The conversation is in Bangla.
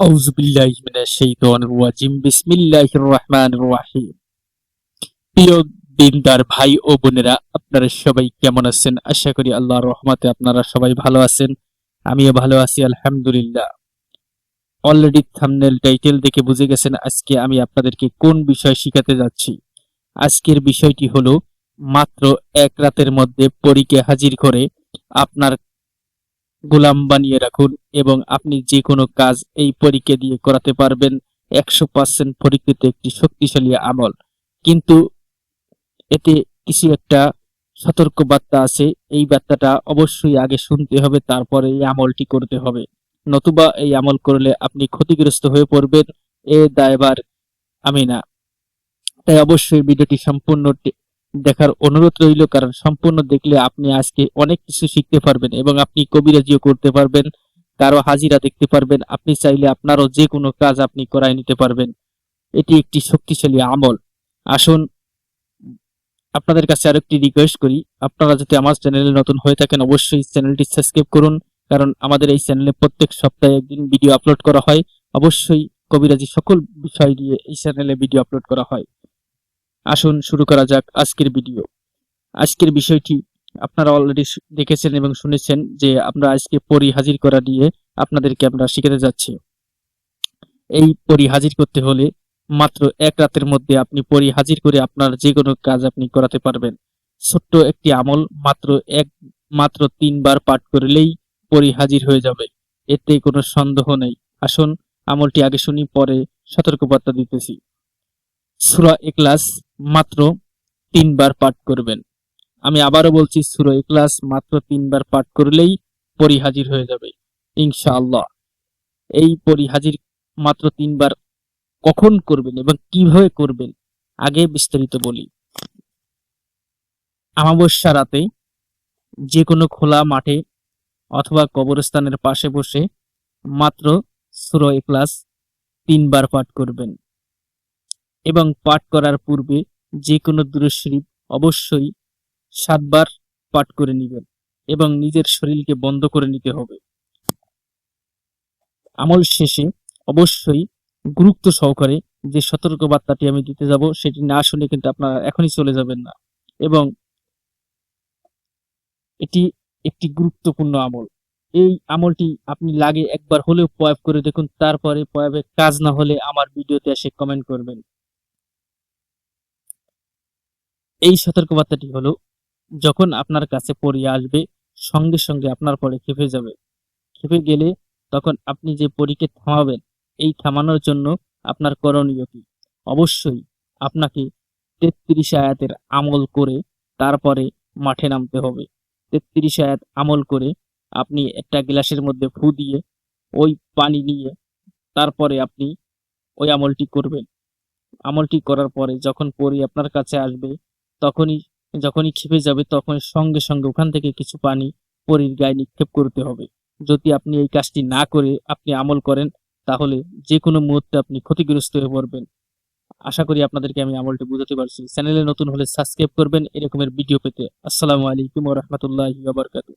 أعوذ بالله من الشيطان الرجيم بسم الله الرحمن الرحيم প্রিয় দিনদার ভাই ও বোনেরা আপনারা সবাই কেমন আছেন আশা করি আল্লাহর রহমতে আপনারা সবাই ভালো আছেন আমিও ভালো আছি আলহামদুলিল্লাহ অলরেডি থাম্বনেল টাইটেল দেখে বুঝে গেছেন আজকে আমি আপনাদেরকে কোন বিষয় শিখাতে যাচ্ছি আজকের বিষয়টি হলো মাত্র এক রাতের মধ্যে পরীকে হাজির করে আপনার গোলাম বানিয়ে রাখুন এবং আপনি যে কোনো কাজ এই পরীকে দিয়ে করাতে পারবেন। একশো পার্সেন্ট পরীক্ষিত একটি শক্তিশালী আমল। কিন্তু এতে কিছু একটা সতর্ক বার্তা আছে। এই বার্তাটা অবশ্যই আগে শুনতে হবে, তারপরে এই আমলটি করতে হবে। নতুবা এই আমল করলে আপনি ক্ষতিগ্রস্ত হয়ে পড়বেন। এ দায়বার আমি না। তাই অবশ্যই ভিডিওটি সম্পূর্ণ দেখার অনুরোধ রইল, কারণ সম্পূর্ণ দেখলে আপনি আজকে অনেক কিছু শিখতে পারবেন এবং আপনি কবিরাজিও করতে পারবেন কারও হাজিরা দেখতে পারবেন। আপনি চাইলে আপনারও যে কোনো কাজ আপনি করায় নিতে পারবেন। এটি একটি শক্তিশালী আমল। আসুন, আপনাদের কাছে আরেকটি রিকোয়েস্ট করি। আপনারা যদি আমার চ্যানেলে নতুন হয়ে থাকেন, অবশ্যই চ্যানেলটি সাবস্ক্রাইব করুন, কারণ আমাদের এই চ্যানেলে প্রত্যেক সপ্তাহে একদিন ভিডিও আপলোড করা হয়। অবশ্যই কবিরাজি সকল বিষয় নিয়ে এই চ্যানেলে ভিডিও আপলোড করা হয়। আসুন, শুরু করা যাক আজকের ভিডিও। আজকের বিষয়টি আপনারা অলরেডি দেখেছেন এবং শুনেছেন যে আমরা আজকে পরি হাজির করা নিয়ে আপনাদেরকে আমরা শিখাতে যাচ্ছি। এই পরি হাজির করতে হলে মাত্র এক রাতের মধ্যে আপনি পরি হাজির করে আপনার যে কোনো কাজ আপনি করাতে পারবেন। ছোট্ট একটি আমল মাত্র এক, মাত্র তিনবার পাঠ করলেই পরি হাজির হয়ে যাবে। এতে কোনো সন্দেহ নেই। আসুন, আমলটি আগে শুনি, পরে সতর্কবার্তা দিতেছি। সুরা এক্লাস মাত্র তিনবার পাঠ করবেন। আমি আবারও বলছি, সুরা এক্লাস মাত্র তিনবার পাঠ করলেই পরি হাজির হয়ে যাবে, ইনশাআল্লাহ। এই পরি হাজির মাত্র তিনবার কখন করবেন এবং কীভাবে করবেন, আগে বিস্তারিত বলি। আমাবস্যা রাতে যে কোনো খোলা মাঠে অথবা কবরস্থানের পাশে বসে মাত্র সুরা এক্লাস তিনবার পাঠ করবেন। এবং পাঠ করার পূর্বে যে কোনো দুরুশরীফ অবশ্যই সাতবার পাঠ করে নেবেন এবং নিজের শরীরকে বন্ধ করে নিতে হবে। আমল শেষে অবশ্যই গুরুত্ব সহকারে যে সতর্ক বার্তাটি আমি দিতে যাব সেটি না শুনে কিন্তু আপনারা এখনই চলে যাবেন না এবং এটি একটি গুরুত্বপূর্ণ আমল। এই আমলটি আপনি লাগে একবার হলেও প্রয়োগ করে দেখুন, তারপরে প্রয়োগে কাজ না হলে আমার ভিডিওতে এসে কমেন্ট করবেন। এই সতর্কবার্তাটি হলো, যখন আপনার কাছে পড়িয়ে আসবে, সঙ্গে সঙ্গে আপনার পরে খেপে যাবে। খেপে গেলে তখন আপনি যে পরীকে থামাবেন, এই থামানোর জন্য আপনার করণীয় কি? অবশ্যই আপনাকে তেত্রিশ আয়াতের আমল করে তারপরে মাঠে নামতে হবে। তেত্রিশ আয়াত আমল করে আপনি একটা গ্লাসের মধ্যে ফু দিয়ে, ওই পানি নিয়ে তারপরে আপনি ওই আমলটি করবেন। আমলটি করার পরে যখন পরি আপনার কাছে আসবে তখনই, যখনই খেপে যাবে তখন সঙ্গে সঙ্গে ওখান থেকে কিছু পানি পরীর গায়ে নিক্ষেপ করতে হবে। যদি আপনি এই কাজটি না করে আপনি আমল করেন, তাহলে যে কোনো মুহূর্তে আপনি ক্ষতিগ্রস্ত হয়ে পড়বেন। আশা করি আপনাদেরকে আমি আমলটি বুঝাতে পারছি। চ্যানেলে নতুন হলে সাবস্ক্রাইব করবেন এরকমের ভিডিও পেতে। আসসালামু আলাইকুম রহমতুল্লাহ বারকাতু